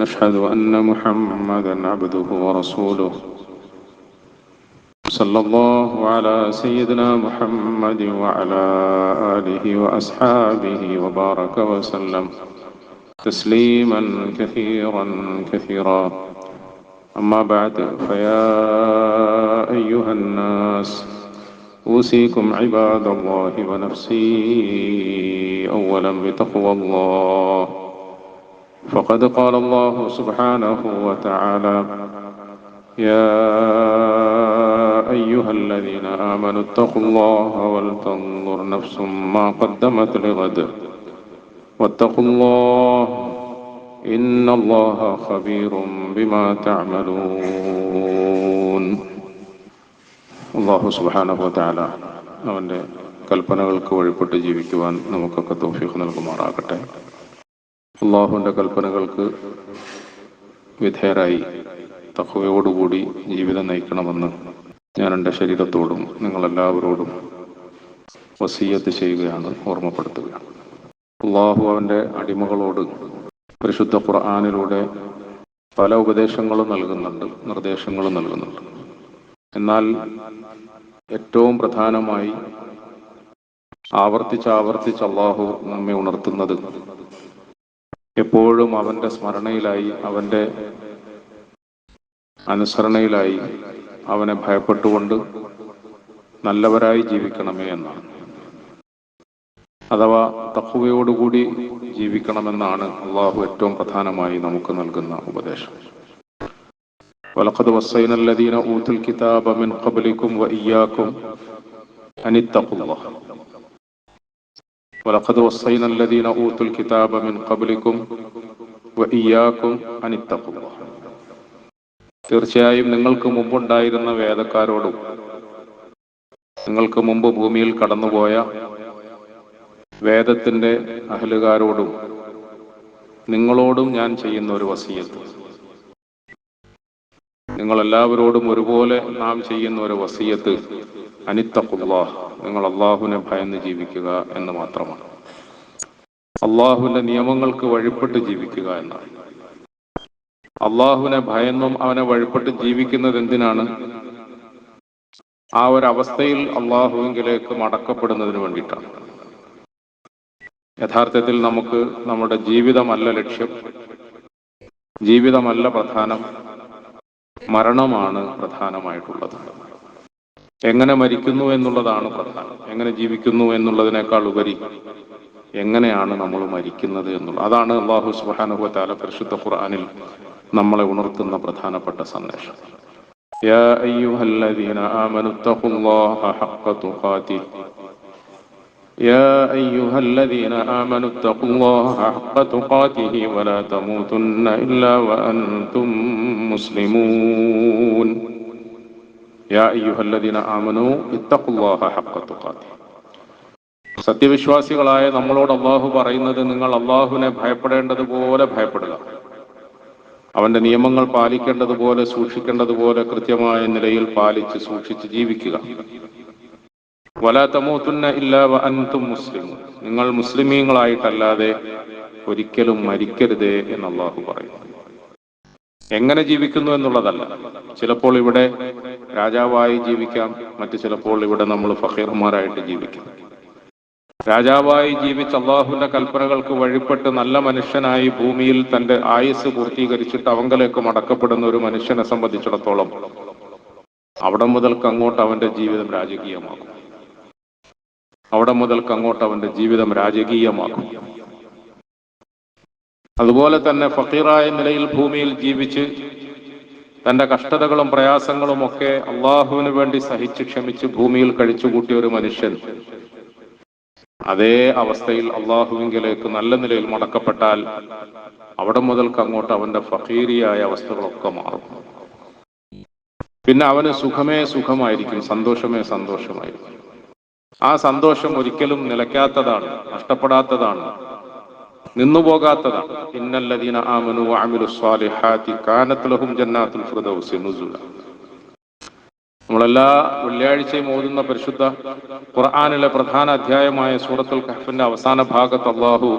نشهد أن محمدا عبده ورسوله. صلى الله على سيدنا محمد وعلى آله وأصحابه وبارك وسلم تسليما كثيرا كثيرا. أما بعد فيا أيها الناس أوصيكم عباد الله ونفسي أولا بتقوى الله. فقد قال الله سبحانه وتعالى يا أيها الذين آمنوا اتقوا الله ولتنظر نفس ما قدمت لغد واتقوا الله إن الله خبير بما تعملون അള്ളാഹു സുബാനഹുല അവൻ്റെ കൽപ്പനകൾക്ക് വഴിപ്പെട്ട് ജീവിക്കുവാൻ നമുക്കൊക്കെ തോഫീഖ് നൽകുമാറാകട്ടെ അള്ളാഹുവിന്റെ കൽപ്പനകൾക്ക് വിധേയരായി തഹവയോടുകൂടി ജീവിതം നയിക്കണമെന്ന് ഞാൻ എന്റെ ശരീരത്തോടും നിങ്ങളെല്ലാവരോടും വസീയത്ത് ചെയ്യുകയാണ് ഓർമ്മപ്പെടുത്തുകയാണ്. അള്ളാഹു അവന്റെ അടിമകളോട് പരിശുദ്ധ ഖുർആാനിലൂടെ പല ഉപദേശങ്ങളും നൽകുന്നുണ്ട് നിർദ്ദേശങ്ങളും നൽകുന്നുണ്ട്. എന്നാൽ ഏറ്റവും പ്രധാനമായി ആവർത്തിച്ച് ആവർത്തിച്ച് അള്ളാഹു നമ്മെ ഉണർത്തുന്നത് എപ്പോഴും അവന്റെ സ്മരണയിലായി അവന്റെ അനുസരണയിലായി അവനെ ഭയപ്പെട്ടുകൊണ്ട് നല്ലവരായി ജീവിക്കണമേ എന്നാണ്. അഥവാ തഹുവയോടുകൂടി ജീവിക്കണമെന്നാണ് അള്ളാഹു ഏറ്റവും പ്രധാനമായി നമുക്ക് നൽകുന്ന ഉപദേശം. വലഖദ് വസൈന അല്ലദീന ഊത്തുൽ കിതാബ മിൻ ഖബ്ലികും വഇയ്യാകും അനിത്തഖുല്ലാഹ്. ولقد وصينا الذين أوتوا الكتاب من قبلكم وإياكم أن اتقوا الله തീർച്ചയായും നിങ്ങൾക്ക് മുമ്പുണ്ടായിരുന്ന വേദക്കാരോടും നിങ്ങൾക്ക് മുമ്പ് ഭൂമിയിൽ കടന്നുപോയ വേദത്തിന്റെ അഹലുകാരോടും നിങ്ങളോടും ഞാൻ ചെയ്യുന്ന ഒരു വസീയത്ത് നിങ്ങൾ എല്ലാവരോടും ഒരുപോലെ നാം ചെയ്യുന്ന ഒരു വസീയത്ത് അനിത്തഖുല്ലാഹ് നിങ്ങൾ അള്ളാഹുവിനെ ഭയന്ന് ജീവിക്കുക എന്ന് മാത്രമാണ്. അള്ളാഹുവിന്റെ നിയമങ്ങൾക്ക് വഴിപ്പെട്ട് ജീവിക്കുക എന്നാണ്. അള്ളാഹുവിനെ ഭയന്നും അവനെ വഴിപ്പെട്ട് ജീവിക്കുന്നത് എന്തിനാണ്? ആ ഒരു അവസ്ഥയിൽ അള്ളാഹുവിങ്കിലേക്ക് മടക്കപ്പെടുന്നതിന് വേണ്ടിയിട്ടാണ്. യഥാർത്ഥത്തിൽ നമുക്ക് നമ്മുടെ ജീവിതമല്ല ലക്ഷ്യം. ജീവിതമല്ല പ്രധാനം. മരണമാണ് പ്രധാനമായിട്ടുള്ളത്. എങ്ങനെ മരിക്കുന്നു എന്നുള്ളതാണ് പ്രധാനം എങ്ങനെ ജീവിക്കുന്നു എന്നുള്ളതിനേക്കാൾ ഉപരി എങ്ങനെയാണ് നമ്മൾ മരിക്കുന്നത് എന്നുള്ളത് അതാണ് അള്ളാഹു സുബാനുഭവത്താല പരിശുദ്ധ ഖുർആാനിൽ നമ്മളെ ഉണർത്തുന്ന പ്രധാനപ്പെട്ട സന്ദേശം يا أيها الذين آمنوا اتقوا الله حق تقاته يا أيها الذين آمنوا اتقوا الله حق تقاته ولا تموتن إلا وأنتم مسلمون സത്യവിശ്വാസികളായ നമ്മളോട് അള്ളാഹു പറയുന്നത് നിങ്ങൾ അള്ളാഹുവിനെ ഭയപ്പെടേണ്ടതുപോലെ ഭയപ്പെടുക. അവന്റെ നിയമങ്ങൾ പാലിക്കേണ്ടതുപോലെ സൂക്ഷിക്കേണ്ടതുപോലെ കൃത്യമായ നിലയിൽ പാലിച്ച് സൂക്ഷിച്ച് ജീവിക്കുക. വലാത്തമൂത്തുന്ന ഇല്ലാവ ഇല്ല അൻതും മുസ്ലിം നിങ്ങൾ മുസ്ലിമീങ്ങളായിട്ടല്ലാതെ ഒരിക്കലും മരിക്കരുതേ എന്ന് അള്ളാഹു പറയുന്നു. എങ്ങനെ ജീവിക്കുന്നു എന്നുള്ളതല്ല. ചിലപ്പോൾ ഇവിടെ രാജാവായി ജീവിക്കാം മറ്റു ചിലപ്പോൾ ഇവിടെ നമ്മൾ ഫഹീർമാരായിട്ട് ജീവിക്കാം. രാജാവായി ജീവിച്ച് അള്ളാഹുവിന്റെ കൽപ്പനകൾക്ക് വഴിപ്പെട്ട് നല്ല മനുഷ്യനായി ഭൂമിയിൽ തന്റെ ആയുസ് പൂർത്തീകരിച്ചിട്ട് അവങ്കലേക്ക് മടക്കപ്പെടുന്ന ഒരു മനുഷ്യനെ സംബന്ധിച്ചിടത്തോളം അവിടെ മുതൽക്ക് അങ്ങോട്ട് അവന്റെ ജീവിതം രാജകീയമാകും. അവിടെ മുതൽക്ക് അങ്ങോട്ട് അവന്റെ ജീവിതം രാജകീയമാകും. അതുപോലെ തന്നെ ഫക്കീറായ നിലയിൽ ഭൂമിയിൽ ജീവിച്ച് തന്റെ കഷ്ടതകളും പ്രയാസങ്ങളും ഒക്കെ അള്ളാഹുവിന് വേണ്ടി സഹിച്ച് ക്ഷമിച്ച് ഭൂമിയിൽ കഴിച്ചുകൂട്ടിയ ഒരു മനുഷ്യൻ. അതേ അവസ്ഥയിൽ അള്ളാഹുവിങ്കിലേക്ക് നല്ല നിലയിൽ മടക്കപ്പെട്ടാൽ അവിടെ മുതൽക്ക് അങ്ങോട്ട് അവന്റെ ഫക്കീരിയായ അവസ്ഥകളൊക്കെ മാറും. പിന്നെ അവന് സുഖമേ സുഖമായിരിക്കും സന്തോഷമേ സന്തോഷമായിരിക്കും. ആ സന്തോഷം ഒരിക്കലും നിലയ്ക്കാത്തതാണ് നഷ്ടപ്പെടാത്തതാണ്. നിന്നുപോകാത്തതാണ്. ഇന്നല്ലദീന ആമനു വഅമിലു സ്വാലിഹാത്തി കാനത്ത് ലഹും ജന്നാത്തുൽ ഫിർദൗസി നമ്മളെല്ലാ വെള്ളിയാഴ്ചയും ഓതുന്ന പരിശുദ്ധ ഖുർആാനിലെ പ്രധാന അധ്യായമായ സൂറത്തുൽ കഹഫിന്റെ അവസാന ഭാഗത്ത് അള്ളാഹു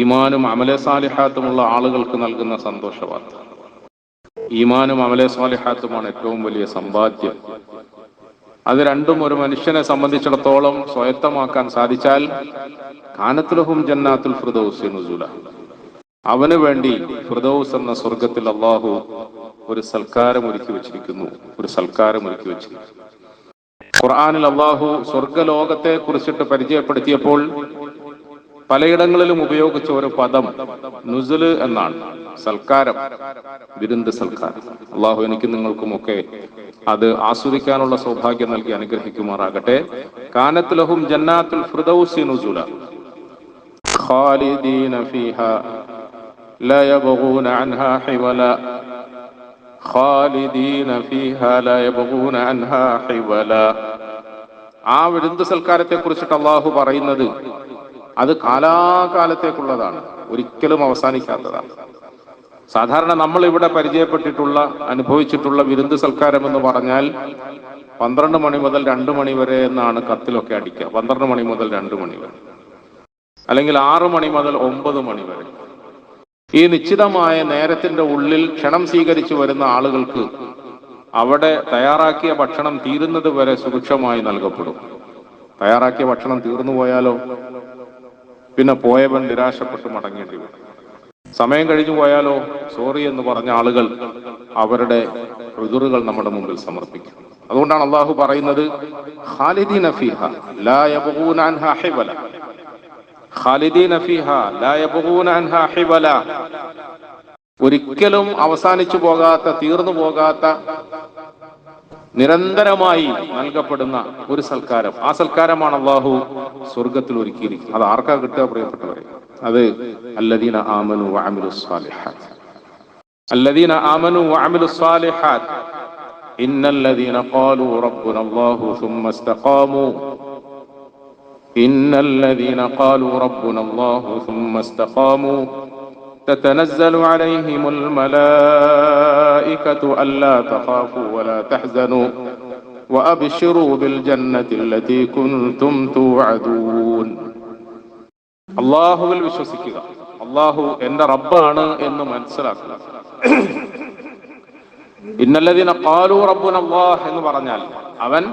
ഈമാനും അമലെ സാലിഹാത്തുമുള്ള ആളുകൾക്ക് നൽകുന്ന സന്തോഷവാർത്ത. ഈമാനും അമലെ സാലിഹാത്തുമാണ് ഏറ്റവും വലിയ സമ്പാദ്യം. അത് രണ്ടും ഒരു മനുഷ്യനെ സംബന്ധിച്ചിടത്തോളം സ്വയത്തമാക്കാൻ സാധിച്ചാൽ കാനത്തുലഹും ജന്നാത്തുൽ ഫിർദൗസ് നുസുല. അവന് വേണ്ടി ഫിർദൗസ് എന്ന സ്വർഗത്തിൽ അള്ളാഹു ഒരു സൽക്കാരം ഒരുക്കി വെച്ചിരിക്കുന്നു. ഒരു സൽക്കാരം ഒരുക്കി വെച്ചിരിക്കുന്നു. ഖുർആാനിൽ അള്ളാഹു സ്വർഗലോകത്തെ കുറിച്ചിട്ട് പരിചയപ്പെടുത്തിയപ്പോൾ പലയിടങ്ങളിലും ഉപയോഗിച്ച ഒരു പദം നുസുൽ എന്നാണ്. സൽക്കാരം വിരുന്ന് സൽക്കാരം. അള്ളാഹു എനിക്ക് നിങ്ങൾക്കുമൊക്കെ അത് ആസ്വദിക്കാനുള്ള സൗഭാഗ്യം നൽകി അനുഗ്രഹിക്കുമാറാകട്ടെ കാനത്ത് ലഹും ജന്നാത്തുൽ ഫിർദൗസി നുസുല خالدين فيها لا يبغون عنها حولا خالدين فيها لا يبغون عنها حولا ആ വിരുദ്ധ സൽക്കാരത്തെ കുറിച്ചിട്ട് അള്ളാഹു പറയുന്നത് അത് കാലാകാലത്തേക്കുള്ളതാണ് ഒരിക്കലും അവസാനിക്കാത്തതാണ് സാധാരണ നമ്മൾ ഇവിടെ പരിചയപ്പെട്ടിട്ടുള്ള അനുഭവിച്ചിട്ടുള്ള വിരുന്ന് സൽക്കാരം എന്ന് പറഞ്ഞാൽ പന്ത്രണ്ട് മണി മുതൽ രണ്ട് മണി വരെ എന്നാണ് കത്തിലൊക്കെ അടിക്കുക. പന്ത്രണ്ട് മണി മുതൽ രണ്ട് മണി വരെ. അല്ലെങ്കിൽ ആറു മണി മുതൽ ഒമ്പത് മണി വരെ. ഈ നിശ്ചിതമായ നേരത്തിന്റെ ഉള്ളിൽ ക്ഷണം സ്വീകരിച്ചു വരുന്ന ആളുകൾക്ക് അവിടെ തയ്യാറാക്കിയ ഭക്ഷണം തീരുന്നത് വരെ സുഭിക്ഷമായി നൽകപ്പെടും. തയ്യാറാക്കിയ ഭക്ഷണം തീർന്നു പോയാലോ? പിന്നെ പോയവൻ നിരാശപ്പെട്ട് മടങ്ങേണ്ടി വരും. സമയം കഴിഞ്ഞു പോയാലോ? സോറി എന്ന് പറഞ്ഞ ആളുകൾ അവരുടെ ഋതുറുകൾ നമ്മുടെ മുമ്പിൽ സമർപ്പിക്കും. അതുകൊണ്ടാണ് അള്ളാഹു പറയുന്നത് ഖാലിദീന ഫീഹ ലാ അൻഹാ ഹിബല ലാ അൻഹാ ഹിബല ഒരിക്കലും അവസാനിച്ചു പോകാത്ത തീർന്നു പോകാത്ത നിരന്തരമായി നൽകപ്പെടുന്ന ഒരു സൽക്കാരം. ആ സൽക്കാരമാണ് അള്ളാഹു സ്വർഗത്തിൽ ഒരുക്കിയിരിക്കുന്നത്. അത് ആർക്കാ കിട്ടുക പ്രിയപ്പെട്ടവരെ? അത് അല്ലദീന ആമനു വഅമിലു സ്വാലിഹാത്ത് الذين آمنوا وعملوا الصالحات إن الذين قالوا ربنا الله ثم استقاموا إن الذين قالوا ربنا الله ثم استقاموا تتنزل عليهم الملائكة ألا تخافوا ولا تحزنوا وأبشروا بالجنة التي كنتم توعدون അള്ളാഹുവിൽ വിശ്വസിക്കുക. അള്ളാഹു എന്റെ റബ്ബാണ് എന്ന് മനസ്സിലാക്കുക. ഇന്നല്ലതിനെ കാലു റബ്ബുൻ അള്ളാഹ് എന്ന് പറഞ്ഞാൽ അവൻ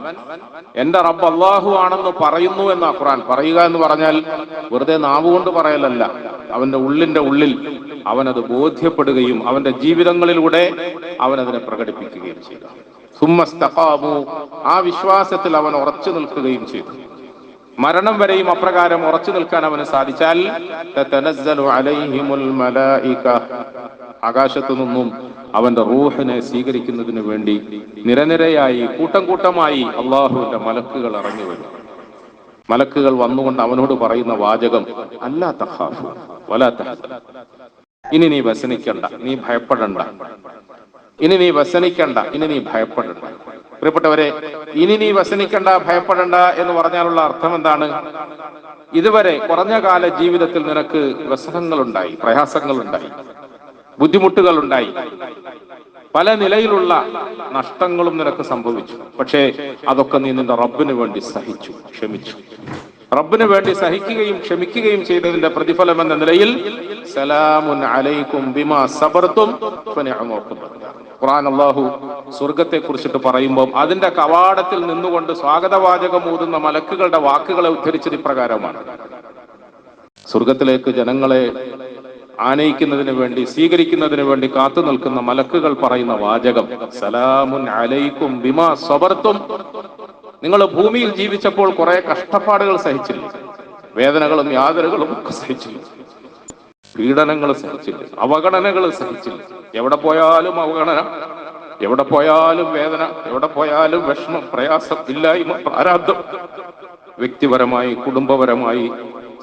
എന്റെ റബ്ബ് അള്ളാഹു ആണെന്ന് പറയുന്നു എന്ന ഖുറാൻ പറയുക എന്ന് പറഞ്ഞാൽ വെറുതെ നാവുകൊണ്ട് പറയലല്ല. അവന്റെ ഉള്ളിന്റെ ഉള്ളിൽ അവനത് ബോധ്യപ്പെടുകയും അവന്റെ ജീവിതങ്ങളിലൂടെ അവനതിനെ പ്രകടിപ്പിക്കുകയും ചെയ്തു. സുമ്മസ്തഖാമു. ആ വിശ്വാസത്തിൽ അവൻ ഉറച്ചു നിൽക്കുകയും ചെയ്തു. മരണം വരെയും അപ്രകാരം ഉറച്ചു നിൽക്കാൻ അവന് സാധിച്ചാൽ ആകാശത്തു നിന്നും അവന്റെ റൂഹിനെ സ്വീകരിക്കുന്നതിന് വേണ്ടി നിരനിരയായി കൂട്ടം കൂട്ടമായി അള്ളാഹുവിന്റെ മലക്കുകൾ ഇറങ്ങി വരും. മലക്കുകൾ വന്നുകൊണ്ട് അവനോട് പറയുന്ന വാചകം അല്ലാ ഇനി നീ വ്യസനിക്കണ്ട നീ ഭയപ്പെടണ്ട. ഇനി നീ വ്യസനിക്കണ്ട ഇനി നീ ഭയപ്പെടണ്ട. പ്രിയപ്പെട്ടവരെ ഇനി നീ വസനിക്കണ്ട ഭയപ്പെടണ്ട എന്ന് പറഞ്ഞാലുള്ള അർത്ഥം എന്താണ്? ഇതുവരെ കുറഞ്ഞ കാല ജീവിതത്തിൽ നിനക്ക് വ്യസനങ്ങൾ ഉണ്ടായി പ്രയാസങ്ങൾ ഉണ്ടായി ബുദ്ധിമുട്ടുകൾ ഉണ്ടായി പല നിലയിലുള്ള നഷ്ടങ്ങളും നിനക്ക് സംഭവിച്ചു. പക്ഷേ അതൊക്കെ നീ നിന്റെ റബ്ബിന് വേണ്ടി സഹിച്ചു ക്ഷമിച്ചു. റബ്ബിന് വേണ്ടി സഹിക്കുകയും ക്ഷമിക്കുകയും ചെയ്തതിന്റെ പ്രതിഫലം എന്ന നിലയിൽ സലാമുൻ അലൈക്കും ബിമാ സബർത്തും ഖുർആൻ അള്ളാഹു സ്വർഗത്തെ കുറിച്ചിട്ട് പറയുമ്പോൾ അതിന്റെ കവാടത്തിൽ നിന്നുകൊണ്ട് സ്വാഗതവാചകം ഊതുന്ന മലക്കുകളുടെ വാക്കുകളെ ഉദ്ധരിച്ചത് ഇപ്രകാരമാണ്. സ്വർഗത്തിലേക്ക് ജനങ്ങളെ ആനയിക്കുന്നതിന് വേണ്ടി സ്വീകരിക്കുന്നതിന് വേണ്ടി കാത്തു നിൽക്കുന്ന മലക്കുകൾ പറയുന്ന വാചകം സലാമുൻ അലൈക്കും ബിമാ സബർത്തും നിങ്ങൾ ഭൂമിയിൽ ജീവിച്ചപ്പോൾ കുറെ കഷ്ടപ്പാടുകൾ സഹിച്ചില്ല. വേദനകളും യാതനകളും ഒക്കെ സഹിച്ചില്ല. പീഡനങ്ങൾ സഹിച്ചില്ല. അവഗണനകൾ സഹിച്ചില്ല. എവിടെ പോയാലും അവഗണന എവിടെ പോയാലും വേദന എവിടെ പോയാലും വിഷമം പ്രയാസം ഇല്ലായ്മ പ്രാരാബ്ദം വ്യക്തിപരമായി കുടുംബപരമായി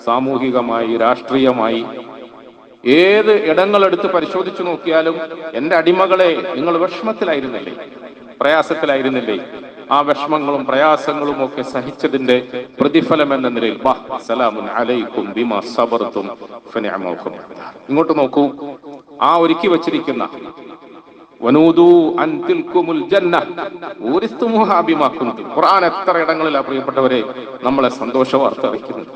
സാമൂഹികമായി രാഷ്ട്രീയമായി ഏത് ഇടങ്ങളെടുത്ത് പരിശോധിച്ചു നോക്കിയാലും എന്റെ അടിമകളെ നിങ്ങൾ വിഷമത്തിലായിരുന്നില്ലേ? പ്രയാസത്തിലായിരുന്നില്ലേ? ആ വിഷമങ്ങളും പ്രയാസങ്ങളും ഒക്കെ സഹിച്ചതിന്റെ പ്രതിഫലം എന്ന നിലയിൽ സലാമുൻ അലൈക്കും ബിമാ സബർത്തും. ഇങ്ങോട്ട് നോക്കൂ. ആ ഒരുക്കി വച്ചിരിക്കുന്ന. ഖുർആൻ എത്ര ഇടങ്ങളിലാ പ്രിയപ്പെട്ടവരെ നമ്മളെ സന്തോഷ വാർത്ത അറിയിക്കുന്നത്?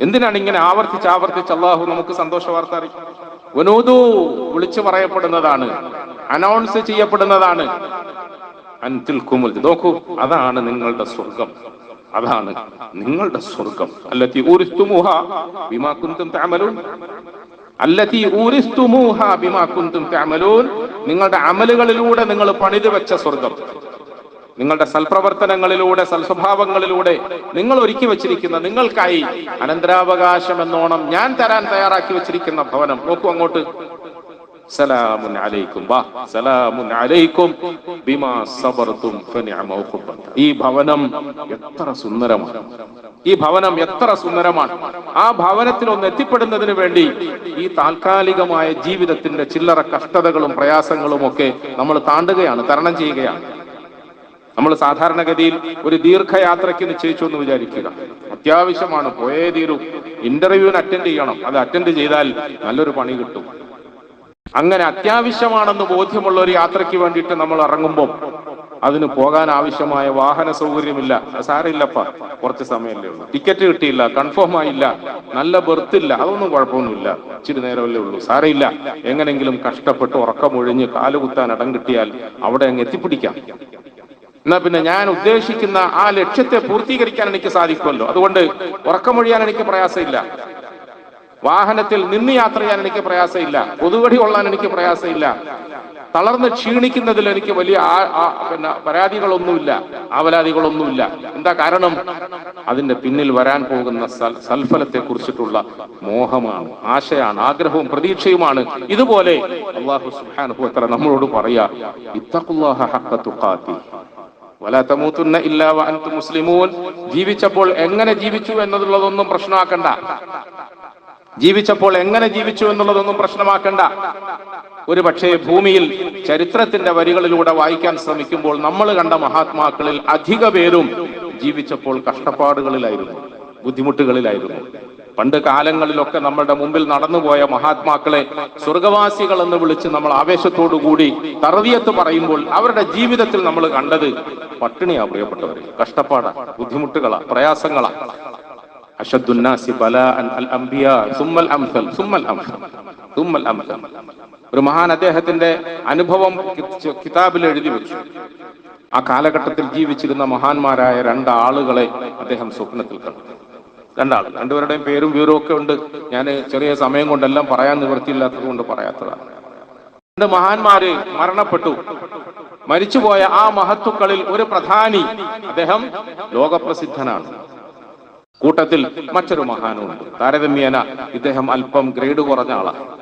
എന്തിനാണ് ഇങ്ങനെ ആവർത്തിച്ച് ആവർത്തിച്ച് അള്ളാഹു നമുക്ക് സന്തോഷ വാർത്ത അറിയിക്കും വിളിച്ചു പറയപ്പെടുന്നതാണ്. അനൗൺസ് ചെയ്യപ്പെടുന്നതാണ്. അൻതിൽ കുമുൽ. നോക്കൂ അതാണ് നിങ്ങളുടെ സ്വർഗം. അതാണ് നിങ്ങളുടെ സ്വർഗം. അല്ലത്തി ഊരിസ്തുമുഹ ബിമാ കുന്തും തഅമലൂൻ. അല്ലത്തി ഊരിസ്തുമുഹ ബിമാ കുന്തും തഅമലൂൻ. നിങ്ങളുടെ അമലുകളിലൂടെ നിങ്ങൾ പണിതു വെച്ച സ്വർഗം. നിങ്ങളുടെ സൽപ്രവർത്തനങ്ങളിലൂടെ സൽസ്വഭാവങ്ങളിലൂടെ നിങ്ങൾ ഒരുക്കി വെച്ചിരിക്കുന്ന നിങ്ങൾക്കായി അനന്തരാവകാശം എന്നോണം ഞാൻ തരാൻ തയ്യാറാക്കി വെച്ചിരിക്കുന്ന ഭവനം. നോക്കൂ അങ്ങോട്ട്. സലാമുൻ അലൈക്കും. വാ സലാമുൻ അലൈക്കും ബിമാ സബർതും ഫനിഅമ ഉഖബ ഈ ഭവനം എത്ര സുന്ദരമാണ്. ഈ ഭവനം എത്ര സുന്ദരമാണ്. ആ ഭവനത്തിൽ ഒന്ന് എത്തിപ്പെടുന്നതിന് വേണ്ടി ഈ താൽക്കാലികമായ ജീവിതത്തിന്റെ ചില്ലറ കഷ്ടതകളും പ്രയാസങ്ങളും ഒക്കെ നമ്മൾ താണ്ടുകയാണ് തരണം ചെയ്യുകയാണ്. നമ്മൾ സാധാരണഗതിയിൽ ഒരു ദീർഘയാത്രയ്ക്ക് നിശ്ചയിച്ചു എന്ന് വിചാരിക്കുക. അത്യാവശ്യമാണ് പോയേ തീരൂ. ഇന്റർവ്യൂവിന് അറ്റൻഡ് ചെയ്യണം. അത് അറ്റൻഡ് ചെയ്താൽ നല്ലൊരു പണി കിട്ടും. അങ്ങനെ അത്യാവശ്യമാണെന്ന് ബോധ്യമുള്ള ഒരു യാത്രയ്ക്ക് വേണ്ടിയിട്ട് നമ്മൾ ഇറങ്ങുമ്പോൾ അതിന് പോകാൻ ആവശ്യമായ വാഹന സൗകര്യമില്ല. സാരമില്ലപ്പ. കുറച്ച് സമയമല്ലേ ഉള്ളൂ. ടിക്കറ്റ് കിട്ടിയില്ല കൺഫേം ആയില്ല നല്ല ബെർത്ത് ഇല്ല അതൊന്നും കുഴപ്പമൊന്നുമില്ല. ഇച്ചിരി നേരമല്ലേ ഉള്ളൂ. സാരമില്ല. എങ്ങനെങ്കിലും കഷ്ടപ്പെട്ട് ഉറക്കമൊഴിഞ്ഞ് കാലുകുത്താൻ ഇടം കിട്ടിയാൽ അവിടെ അങ്ങ് എത്തിപ്പിടിക്കാം. എന്നാ പിന്നെ ഞാൻ ഉദ്ദേശിക്കുന്ന ആ ലക്ഷ്യത്തെ പൂർത്തീകരിക്കാൻ എനിക്ക് സാധിക്കുമല്ലോ. അതുകൊണ്ട് ഉറക്കമൊഴിയാൻ എനിക്ക് പ്രയാസമില്ല. വാഹനത്തിൽ നിന്ന് യാത്ര ചെയ്യാൻ എനിക്ക് പ്രയാസമില്ല. പൊതുവടി കൊള്ളാൻ എനിക്ക് പ്രയാസമില്ല. തളർന്ന് ക്ഷീണിക്കുന്നതിൽ എനിക്ക് വലിയ പിന്നെ പരാതികളൊന്നുമില്ല. ആവലാതികളൊന്നുമില്ല. എന്താ കാരണം? അതിന്റെ പിന്നിൽ വരാൻ പോകുന്ന സൽ- സൽഫലത്തെ കുറിച്ചിട്ടുള്ള മോഹമാണ് ആശയാണ് ആഗ്രഹവും പ്രതീക്ഷയുമാണ്. ഇതുപോലെ അള്ളാഹു സുഹാനുഭവത്തല നമ്മളോട് പറയാ ജീവിച്ചപ്പോൾ എങ്ങനെ ജീവിച്ചു എന്നതുള്ളതൊന്നും പ്രശ്നമാക്കണ്ട. ജീവിച്ചപ്പോൾ എങ്ങനെ ജീവിച്ചു എന്നുള്ളതൊന്നും പ്രശ്നമാക്കണ്ട. ഒരു പക്ഷേ ഭൂമിയിൽ ചരിത്രത്തിന്റെ വരികളിലൂടെ വായിക്കാൻ ശ്രമിക്കുമ്പോൾ നമ്മൾ കണ്ട മഹാത്മാക്കളിൽ അധിക പേരും ജീവിച്ചപ്പോൾ കഷ്ടപ്പാടുകളിലായിരുന്നു ബുദ്ധിമുട്ടുകളിലായിരുന്നു. പണ്ട് കാലങ്ങളിലൊക്കെ നമ്മളുടെ മുമ്പിൽ നടന്നുപോയ മഹാത്മാക്കളെ സ്വർഗവാസികൾ എന്ന് വിളിച്ച് നമ്മൾ ആവേശത്തോടു കൂടി തറവിയത്ത് പറയുമ്പോൾ അവരുടെ ജീവിതത്തിൽ നമ്മൾ കണ്ടത് പട്ടിണിയാ പ്രിയപ്പെട്ടവർ കഷ്ടപ്പാടാ ബുദ്ധിമുട്ടുകളാ പ്രയാസങ്ങളാ. അഷദ്ദുന്നാസി ബലാഅൻ അൽ അംബിയാ സുമ്മൽ അംസൽ സുമ്മൽ അംസൽ സുമ്മൽ അംസൽ. ഒരു മഹാൻ അദ്ദേഹത്തിന്റെ അനുഭവം കിതാബിൽ എഴുതി വെച്ചു. ആ കാലഘട്ടത്തിൽ ജീവിച്ചിരുന്ന മഹാന്മാരായ രണ്ടാളുകളെ അദ്ദേഹം സ്വപ്നത്തിൽ കണ്ടു. രണ്ടാൾ രണ്ടുപേരുടെയും പേരും വിവരവും ഒക്കെ ഉണ്ട്. ഞാൻ ചെറിയ സമയം കൊണ്ടെല്ലാം പറയാൻ നിവൃത്തിയില്ലാത്തത് കൊണ്ട് പറയാത്തതാണ്. രണ്ട് മഹാന്മാര് മരണപ്പെട്ടു. മരിച്ചുപോയ ആ മഹത്തുക്കളിൽ ഒരു പ്രധാനി അദ്ദേഹം ലോകപ്രസിദ്ധനാണ്. കൂട്ടത്തിൽ മറ്റൊരു മഹാനുണ്ട്. താരതമ്യേന ഇദ്ദേഹം അല്പം ഗ്രേഡ് കുറഞ്ഞ ആളാണ്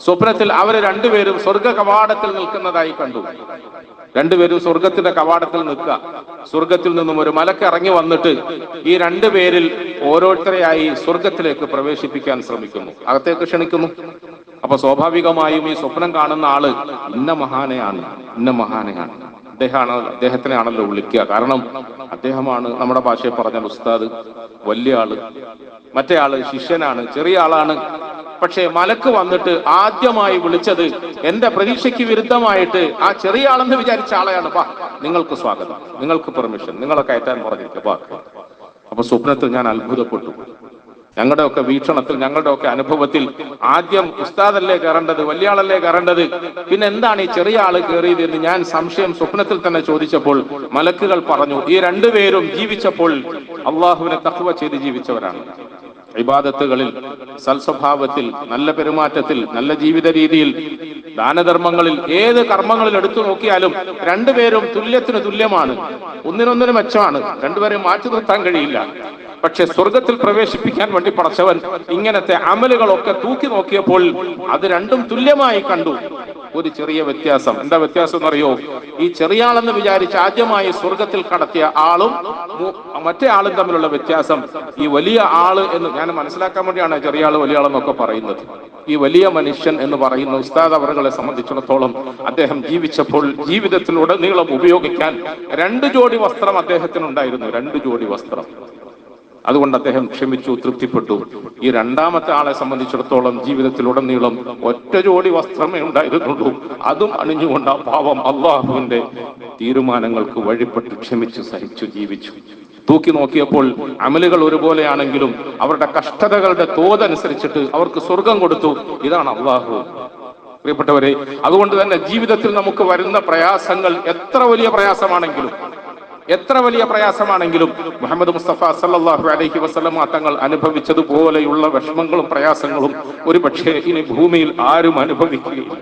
സ്വപ്നത്തിൽ അവർ രണ്ടുപേരും സ്വർഗ കവാടത്തിൽ നിൽക്കുന്നതായി കണ്ടു. രണ്ടുപേരും സ്വർഗത്തിന്റെ കവാടത്തിൽ നിൽക്കുക സ്വർഗത്തിൽ നിന്നും ഒരു മലക്ക് ഇറങ്ങി വന്നിട്ട് ഈ രണ്ടുപേരിൽ ഓരോരുത്തരെയായി സ്വർഗത്തിലേക്ക് പ്രവേശിപ്പിക്കാൻ ശ്രമിക്കുന്നു. അകത്തേക്ക് ക്ഷണിക്കുന്നു. അപ്പൊ സ്വാഭാവികമായും ഈ സ്വപ്നം കാണുന്ന ആൾ ഇന്ന മഹാനയാണ് ഇന്ന മഹാനെയാണ്. അദ്ദേഹമാണ് അദ്ദേഹത്തിനെയാണല്ലോ വിളിക്കുക. കാരണം അദ്ദേഹമാണ് നമ്മുടെ ഭാഷയെ പറഞ്ഞ ഉസ്താദ് വലിയ ആൾ. മറ്റേ ആൾ ശിഷ്യനാണ് ചെറിയ ആളാണ്. പക്ഷേ മലക്ക് വന്നിട്ട് ആദ്യമായി വിളിച്ചത് എന്റെ പ്രതീക്ഷയ്ക്ക് വിരുദ്ധമായിട്ട് ആ ചെറിയ ആളെന്ന് വിചാരിച്ച ആളെയാണ്. പാ നിങ്ങൾക്ക് സ്വാഗതം. നിങ്ങൾക്ക് പെർമിഷൻ. നിങ്ങളെ കയറ്റാൻ പറഞ്ഞിരിക്കുക. അപ്പൊ സ്വപ്നത്തിൽ ഞാൻ അത്ഭുതപ്പെട്ടു. ഞങ്ങളുടെ ഒക്കെ വീക്ഷണത്തിൽ ഞങ്ങളുടെ ഒക്കെ അനുഭവത്തിൽ ആദ്യം ഉസ്താദല്ലേ കയറേണ്ടത് വലിയ ആളല്ലേ കയറേണ്ടത്? പിന്നെ എന്താണ് ഈ ചെറിയ ആൾ കയറിയത് എന്ന് ഞാൻ സംശയം സ്വപ്നത്തിൽ തന്നെ ചോദിച്ചപ്പോൾ മലക്കുകൾ പറഞ്ഞു ഈ രണ്ടുപേരും ജീവിച്ചപ്പോൾ അള്ളാഹുവിനെ തഖ്വ ചെയ്ത് ജീവിച്ചവരാണ്. ഇബാദത്തുകളിൽ സൽസ്വഭാവത്തിൽ നല്ല പെരുമാറ്റത്തിൽ നല്ല ജീവിത രീതിയിൽ ദാനധർമ്മങ്ങളിൽ ഏത് കർമ്മങ്ങളിൽ എടുത്തു നോക്കിയാലും രണ്ടുപേരും തുല്യത്തിന് തുല്യമാണ്. ഒന്നിനൊന്നിന് മെച്ചമാണ്. രണ്ടുപേരെയും മാറ്റി നിർത്താൻ കഴിയില്ല. പക്ഷെ സ്വർഗത്തിൽ പ്രവേശിപ്പിക്കാൻ വേണ്ടി പടച്ചവൻ ഇങ്ങനത്തെ അമലുകളൊക്കെ തൂക്കി നോക്കിയപ്പോൾ അത് രണ്ടും തുല്യമായി കണ്ടു. ഒരു ചെറിയ വ്യത്യാസം. എന്താ വ്യത്യാസം എന്നറിയോ? ഈ ചെറിയ ആളെന്ന് വിചാരിച്ച് ആദ്യമായി സ്വർഗത്തിൽ കടത്തിയ ആളും മറ്റേ ആളും തമ്മിലുള്ള വ്യത്യാസം. ഈ വലിയ ആൾ എന്ന് ഞാൻ മനസ്സിലാക്കാൻ വേണ്ടിയാണ് ചെറിയ ആൾ വലിയ ആളെന്നൊക്കെ പറയുന്നത്. ഈ വലിയ മനുഷ്യൻ എന്ന് പറയുന്ന ഉസ്താദ് അവറുകളെ സംബന്ധിച്ചിടത്തോളം അദ്ദേഹം ജീവിച്ചപ്പോൾ ജീവിതത്തിലുടനീളം ഉപയോഗിക്കാൻ രണ്ട് ജോഡി വസ്ത്രം അദ്ദേഹത്തിനുണ്ടായിരുന്നു. രണ്ട് ജോഡി വസ്ത്രം. അതുകൊണ്ട് അദ്ദേഹം ക്ഷമിച്ചു തൃപ്തിപ്പെട്ടു. ഈ രണ്ടാമത്തെ ആളെ സംബന്ധിച്ചിടത്തോളം ജീവിതത്തിലുടനീളം ഒറ്റ ജോഡി വസ്ത്രമേ ഉണ്ടായിരുന്നുള്ളൂ. അതും അണിഞ്ഞുകൊണ്ട് ആ പാവം അള്ളാഹുവിന്റെ തീരുമാനങ്ങൾക്ക് വഴിപ്പെട്ട് ക്ഷമിച്ചു സഹിച്ചു ജീവിച്ചു. തൂക്കി നോക്കിയപ്പോൾ അമലുകൾ ഒരുപോലെയാണെങ്കിലും അവരുടെ കഷ്ടതകളുടെ തോതനുസരിച്ചിട്ട് അവർക്ക് സ്വർഗം കൊടുത്തു. ഇതാണ് അള്ളാഹു. പ്രിയപ്പെട്ടവരെ അതുകൊണ്ട് തന്നെ ജീവിതത്തിൽ നമുക്ക് വരുന്ന പ്രയാസങ്ങൾ എത്ര വലിയ പ്രയാസമാണെങ്കിലും എത്ര വലിയ പ്രയാസമാണെങ്കിലും മുഹമ്മദ് മുസ്തഫ സല്ലല്ലാഹു അലൈഹി വസ്ലമ തങ്ങൾ അനുഭവിച്ചതുപോലെയുള്ള വിഷമങ്ങളും പ്രയാസങ്ങളും ഒരു പക്ഷേ ഇനി ഭൂമിയിൽ ആരും അനുഭവിക്കുകയില്ല.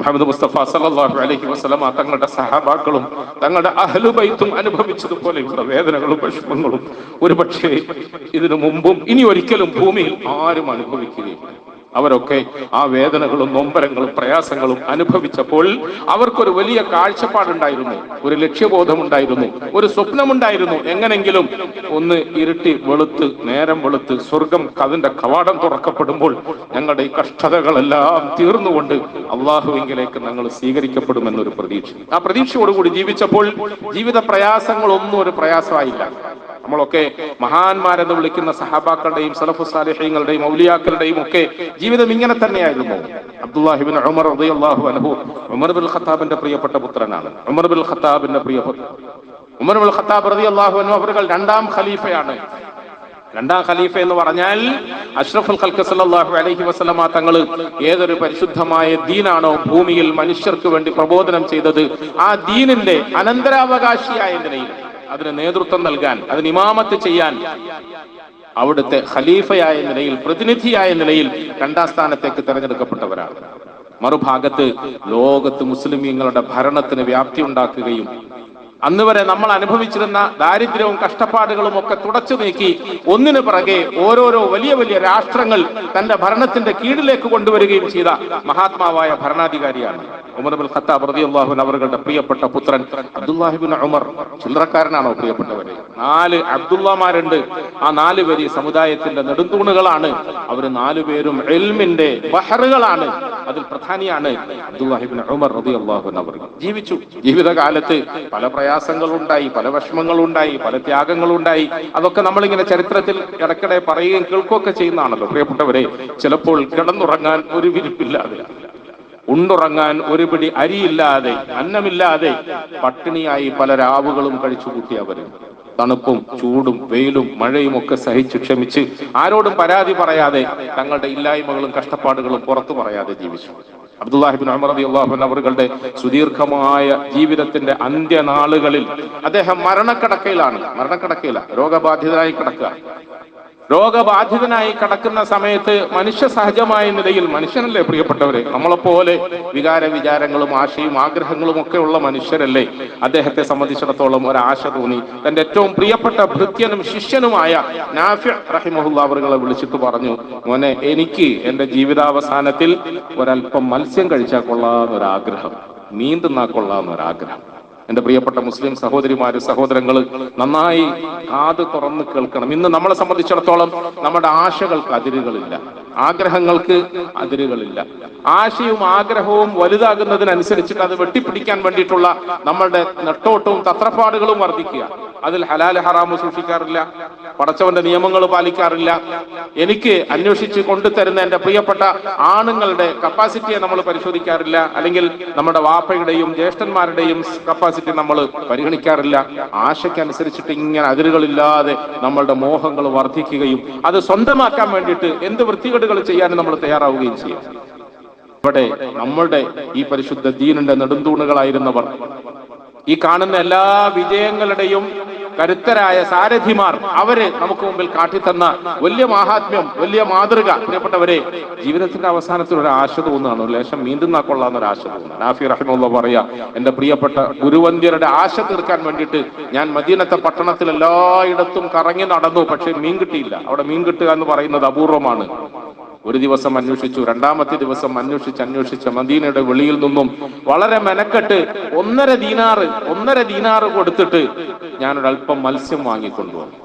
മുഹമ്മദ് മുസ്തഫ സല്ലാഹു അലൈഹി വസ്ലമ തങ്ങളുടെ സഹാബാക്കളും തങ്ങളുടെ അഹലുബൈത്തും അനുഭവിച്ചതുപോലെയുള്ള വേദനകളും വിഷമങ്ങളും ഒരു പക്ഷേ ഇതിനു മുമ്പും ഇനി ഒരിക്കലും ഭൂമിയിൽ ആരും അനുഭവിക്കുകയില്ല. അവരൊക്കെ ആ വേദനകളും നൊമ്പരങ്ങളും പ്രയാസങ്ങളും അനുഭവിച്ചപ്പോൾ അവർക്കൊരു വലിയ കാഴ്ചപ്പാടുണ്ടായിരുന്നു. ഒരു ലക്ഷ്യബോധമുണ്ടായിരുന്നു. ഒരു സ്വപ്നമുണ്ടായിരുന്നു. എങ്ങനെങ്കിലും ഒന്ന് ഇരുട്ടി വെളുത്ത് നേരം വെളുത്ത് സ്വർഗം അതിന്റെ കവാടം തുറക്കപ്പെടുമ്പോൾ ഞങ്ങളുടെ ഈ കഷ്ടതകളെല്ലാം തീർന്നുകൊണ്ട് അള്ളാഹുവിങ്കിലേക്ക് ഞങ്ങൾ സ്വീകരിക്കപ്പെടുമെന്നൊരു പ്രതീക്ഷ. ആ പ്രതീക്ഷയോടുകൂടി ജീവിച്ചപ്പോൾ ജീവിത പ്രയാസങ്ങളൊന്നും ഒരു പ്രയാസമായില്ല. നമ്മളൊക്കെ മഹാന്മാരെന്ന് വിളിക്കുന്ന സഹാബാക്കളുടെയും സലഫു സാലിഹ്യങ്ങളുടെയും ഔലിയാക്കളുടെയും ഒക്കെ ജീവിതം ഇങ്ങനെ തന്നെയായിരുന്നു. അബ്ദുല്ലാഹിബിൻ ഉമർ അള്ളാഹു അനഹു ഉമർ ബിൽ ഖത്താബിന്റെ പ്രിയപ്പെട്ട പുത്രനാണ്. ഉമർ ബിൽ ഖത്താബിന്റെ പ്രിയപ്പെട്ട ഉമർ ബിൽ ഖത്താബ് റതി അള്ളാഹു അനു രണ്ടാം ഖലീഫയാണ്. രണ്ടാം ഖലീഫ എന്ന് പറഞ്ഞാൽ അഷ്റഫുൽ ഖൽക്ക് സല്ലല്ലാഹു അലൈഹി വസല്ലമ തങ്ങൾ ഏതൊരു പരിശുദ്ധമായ ദീനാണോ ഭൂമിയിൽ മനുഷ്യർക്ക് വേണ്ടി പ്രബോധനം ചെയ്തത് ആ ദീനിന്റെ അനന്തരാവകാശിയായ നിലയിൽ. അതിന് നേതൃത്വം നൽകാൻ അതിന് ഇമാമത്ത് ചെയ്യാൻ അവിടുത്തെ ഖലീഫയായ നിലയിൽ പ്രതിനിധിയായ നിലയിൽ രണ്ടാം സ്ഥാനത്തേക്ക് തെരഞ്ഞെടുക്കപ്പെട്ടവരാണ്. മറുഭാഗത്ത് ലോകത്ത് മുസ്ലിമീങ്ങളുടെ ഭരണത്തിന് വ്യാപ്തി ഉണ്ടാക്കുകയും അന്ന് വരെ നമ്മൾ അനുഭവിച്ചിരുന്ന ദാരിദ്ര്യവും കഷ്ടപ്പാടുകളും ഒക്കെ തുടച്ചു നീക്കി ഒന്നിനു പിറകെ ഓരോരോ വലിയ വലിയ രാഷ്ട്രങ്ങൾ തന്റെ ഭരണത്തിന്റെ കീഴിലേക്ക് കൊണ്ടുവരികയും ചെയ്ത മഹാത്മാവായ ഭരണാധികാരിയാണ്. ഉമർ ബിൻ ഖത്താബ് അവരുടെ പ്രിയപ്പെട്ട പുത്രൻ അബ്ദുല്ലാഹിബിൻ ഉമർ. ചില്ലറക്കാരനാണോ പ്രിയപ്പെട്ടവരെ? നാല് അബ്ദുള്ളമാരുണ്ട്. ആ നാല് പേര് സമുദായത്തിന്റെ നെടുന്തൂണുകളാണ്. അവർ നാലുപേരും എൽമിന്റെ ബഹറുകളാണ്. അതിൽ പ്രധാനിയാണ് അബ്ദുല്ലാഹിബിൻ ഉമർ റളിയല്ലാഹു അള്ളാഹുൻ അവർ. ജീവിച്ചു. ജീവിതകാലത്ത് പല പ്രയാസങ്ങളുണ്ടായി പല വിഷമങ്ങളുണ്ടായി പല ത്യാഗങ്ങളുണ്ടായി. അതൊക്കെ നമ്മളിങ്ങനെ ചരിത്രത്തിൽ ഇടയ്ക്കിടെ പറയുകയും കേൾക്കുകയൊക്കെ ചെയ്യുന്നതാണല്ലോ പ്രിയപ്പെട്ടവരെ. ചിലപ്പോൾ കിടന്നുറങ്ങാൻ ഒരു വിരിപ്പില്ലാതെ ഉണ്ടുറങ്ങാൻ ഒരു പിടി അരിയില്ലാതെ അന്നമില്ലാതെ പട്ടിണിയായി പല രാവുകളും കഴിച്ചു കൂട്ടിയവര് തണുപ്പും ചൂടും വെയിലും മഴയും ഒക്കെ സഹിച്ച് ക്ഷമിച്ച് ആരോടും പരാതി പറയാതെ തങ്ങളുടെ ഇല്ലായ്മകളും കഷ്ടപ്പാടുകളും പുറത്തു പറയാതെ ജീവിച്ചു. അബ്ദുല്ലാഹിബിൻ അമർ അലി അള്ളാഹുൻ അവരുടെ സുദീർഘമായ ജീവിതത്തിന്റെ അന്ത്യനാളുകളിൽ അദ്ദേഹം മരണക്കടക്കയിലാണ്. മരണക്കിടക്കയില. രോഗബാധിതരായി കിടക്കുക. രോഗബാധിതനായി കിടക്കുന്ന സമയത്ത് മനുഷ്യ സഹജമായ നിലയിൽ മനുഷ്യനല്ലേ പ്രിയപ്പെട്ടവരെ? നമ്മളെപ്പോലെ വികാര വിചാരങ്ങളും ആശയും ആഗ്രഹങ്ങളും ഒക്കെ ഉള്ള മനുഷ്യരല്ലേ? അദ്ദേഹത്തെ സംബന്ധിച്ചിടത്തോളം ഒരു ആശ തോന്നി. തന്റെ ഏറ്റവും പ്രിയപ്പെട്ട ഭൃത്യനും ശിഷ്യനുമായ നാഫി റഹിമഹുല്ല അവരുകളെ വിളിച്ചിട്ട് പറഞ്ഞു മോനെ എനിക്ക് എന്റെ ജീവിതാവസാനത്തിൽ ഒരല്പം മത്സ്യം കഴിച്ചാൽ കൊള്ളാന്നൊരാഗ്രഹം നീന്തുന്നാ കൊള്ളാന്നൊരാഗ്രഹം എന്റെ പ്രിയപ്പെട്ട മുസ്ലിം സഹോദരിമാര് സഹോദരങ്ങൾ നന്നായി കാത് തുറന്ന് കേൾക്കണം. ഇന്ന് നമ്മളെ സംബന്ധിച്ചിടത്തോളം നമ്മുടെ ആശകൾക്ക് അതിരുകളില്ല. ആഗ്രഹങ്ങൾക്ക് അതിരുകളില്ല. ആശയും ആഗ്രഹവും വലുതാകുന്നതിനനുസരിച്ചിട്ട് അത് വെട്ടിപ്പിടിക്കാൻ വേണ്ടിയിട്ടുള്ള നമ്മളുടെ നെട്ടോട്ടവും തത്രപ്പാടുകളും വർദ്ധിക്കുക. അതിൽ ഹലാൽ ഹറാമ് സൂക്ഷിക്കാറില്ല. പടച്ചവന്റെ നിയമങ്ങൾ പാലിക്കാറില്ല. എനിക്ക് അന്വേഷിച്ച് കൊണ്ടുതരുന്ന എന്റെ പ്രിയപ്പെട്ട ആണുങ്ങളുടെ കപ്പാസിറ്റിയെ നമ്മൾ പരിശോധിക്കാറില്ല. അല്ലെങ്കിൽ നമ്മുടെ വാപ്പയുടെയും ജ്യേഷ്ഠന്മാരുടെയും കപ്പാസിറ്റി നമ്മൾ പരിഗണിക്കാറില്ല. ആശയ്ക്കനുസരിച്ചിട്ട് ഇങ്ങനെ അതിരുകളില്ലാതെ നമ്മളുടെ മോഹങ്ങൾ വർദ്ധിക്കുകയും അത് സ്വന്തമാക്കാൻ വേണ്ടിയിട്ട് എന്ത് വൃത്തികേടുകൾ ചെയ്യാൻ നമ്മൾ തയ്യാറാവുകയും ചെയ്യും. ഇവിടെ നമ്മളുടെ ഈ പരിശുദ്ധ ദീനിന്റെ നെടുന്തൂണുകളായിരുന്നവർ ഈ കാണുന്ന എല്ലാ വിജയങ്ങളുടെയും കരുത്തരായ സാരഥിമാർ അവർ നമുക്ക് മുമ്പിൽ കാട്ടിത്തന്ന വലിയ മഹാത്മ്യം വലിയ മാതൃക. പ്രിയപ്പെട്ടവരെ ജീവിതത്തിന്റെ അവസാനത്തിൽ ഒരു ആശ തോന്നുകയാണ്. ഒരു ലേശം കൊള്ളാന്ന് ഒരു ആശ തോന്നുന്നു നാഫി റഹിമുള്ള പറയാ എന്റെ പ്രിയപ്പെട്ട ഗുരുവന്ധ്യരുടെ ആശ തീർക്കാൻ വേണ്ടിയിട്ട് ഞാൻ മദീനത്തെ പട്ടണത്തിൽ എല്ലായിടത്തും കറങ്ങി നടന്നു. പക്ഷെ മീൻ കിട്ടിയില്ല. അവിടെ മീൻ കിട്ടുക എന്ന് പറയുന്നത് അപൂർവമാണ്. ഒരു ദിവസം അന്വേഷിച്ചു രണ്ടാമത്തെ ദിവസം അന്വേഷിച്ച് അന്വേഷിച്ച മദീനയുടെ വെളിയിൽ നിന്നും വളരെ മെനക്കെട്ട് ഒന്നര ദീനാറ് ഒന്നര ദീനാറ് കൊടുത്തിട്ട് ഞാനൊരല്പം മത്സ്യം വാങ്ങിക്കൊണ്ടുവന്നു.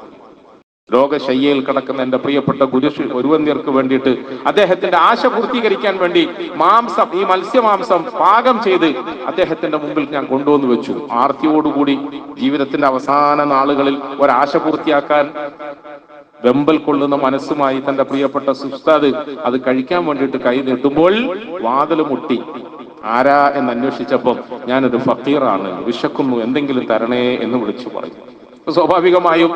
രോഗശയ്യയിൽ കിടക്കുന്ന എന്റെ പ്രിയപ്പെട്ട ഗുരു ഒരുവന്യർക്ക് വേണ്ടിയിട്ട് അദ്ദേഹത്തിന്റെ ആശ പൂർത്തീകരിക്കാൻ വേണ്ടി മാംസം ഈ മത്സ്യമാംസം പാകം ചെയ്ത് അദ്ദേഹത്തിന്റെ മുമ്പിൽ ഞാൻ കൊണ്ടുവന്നു വെച്ചു. ആർത്തിയോടുകൂടി ജീവിതത്തിന്റെ അവസാന നാളുകളിൽ ഒരാശ പൂർത്തിയാക്കാൻ വെമ്പൽ കൊള്ളുന്ന മനസ്സുമായി തന്റെ പ്രിയപ്പെട്ട സുസ്താദ് അത് കഴിക്കാൻ വേണ്ടിയിട്ട് കൈ നീട്ടുമ്പോൾ വാതിൽ മുട്ടി. ആരാ എന്ന് അന്വേഷിച്ചപ്പോൾ ഞാനൊരു ഫക്കീറാണ്. വിശക്കുന്നു എന്തെങ്കിലും തരണേ എന്ന് വിളിച്ചു പറഞ്ഞു. സ്വാഭാവികമായും